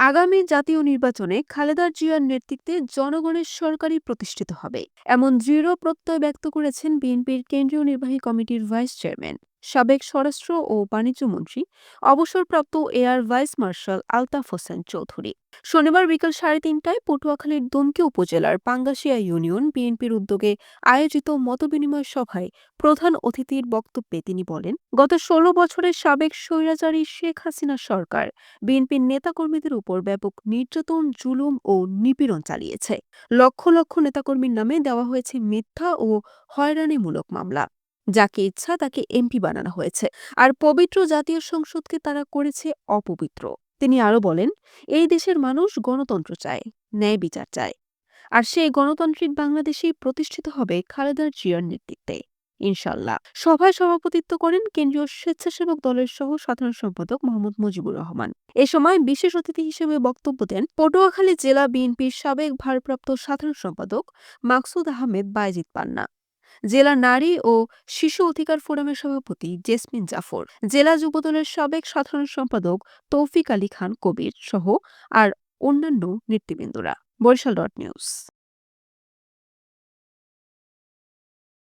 আগামী জাতীয় নির্বাচনে খালেদা জিয়ার নেতৃত্বে জনগণের সরকারই প্রতিষ্ঠিত হবে। এমন দৃঢ় প্রত্যয় ব্যক্ত করেছেন বিএনপির কেন্দ্রীয় নির্বাহী কমিটির ভাইস চেয়ারম্যান। সাবেক স্বরাষ্ট্র ও বাণিজ্যমন্ত্রী অবসরপ্রাপ্ত air vice marshal Altaf Hossain Chowdhury. শনিবার বিকেল সাড়ে তিনটায় পটুয়াখালীর দমকি উপজেলার পাঙ্গাশিয়া ইউনিয়ন বিএনপির উদ্যোগে আয়োজিত মতবিনিময় সভায় প্রধান অতিথির বক্তব্যে তিনি বলেন, গত ষোলো বছরের সাবেক স্বৈরাচারী শেখ হাসিনা সরকার বিএনপির নেতাকর্মীদের উপর ব্যাপক নির্যাতন, জুলুম ও নিপীড়ন চালিয়েছে। লক্ষ লক্ষ নেতাকর্মীর নামে দেওয়া হয়েছে মিথ্যা ও হয়রানিমূলক মামলা। যাকে ইচ্ছা তাকে এমপি বানানো হয়েছে। আর পবিত্র জাতীয় সংসদকে তারা করেছে অপবিত্র। তিনি আরও বলেন, এই দেশের মানুষ গণতন্ত্র চায়, ন্যায় বিচার চায়। আর সেই গণতান্ত্রিক বাংলাদেশেই প্রতিষ্ঠিত হবে খালেদার জিয়ার নেতৃত্বে। ইনশাল্লাহ। সভায় সভাপতিত্ব করেন কেন্দ্রীয় স্বেচ্ছাসেবক দলের সহ সাধারণ সম্পাদক মোহাম্মদ মুজিবুর রহমান। এ সময় বিশেষ অতিথি হিসেবে বক্তব্য দেন পটুয়াখালী জেলা বিএনপির সাবেক ভারপ্রাপ্ত সাধারণ সম্পাদক মাকসুদ আহমেদ বাইজিদ পান্না। জেলা নারী ও শিশু অধিকার ফোরামের সভাপতি জেসমিন জাফর, জেলা যুবদলের সাবেক সাধারণ সম্পাদক তৌফিক আলী খান কবির সহ আর অন্যান্য নেতৃবৃন্দরা। Barishal dot news.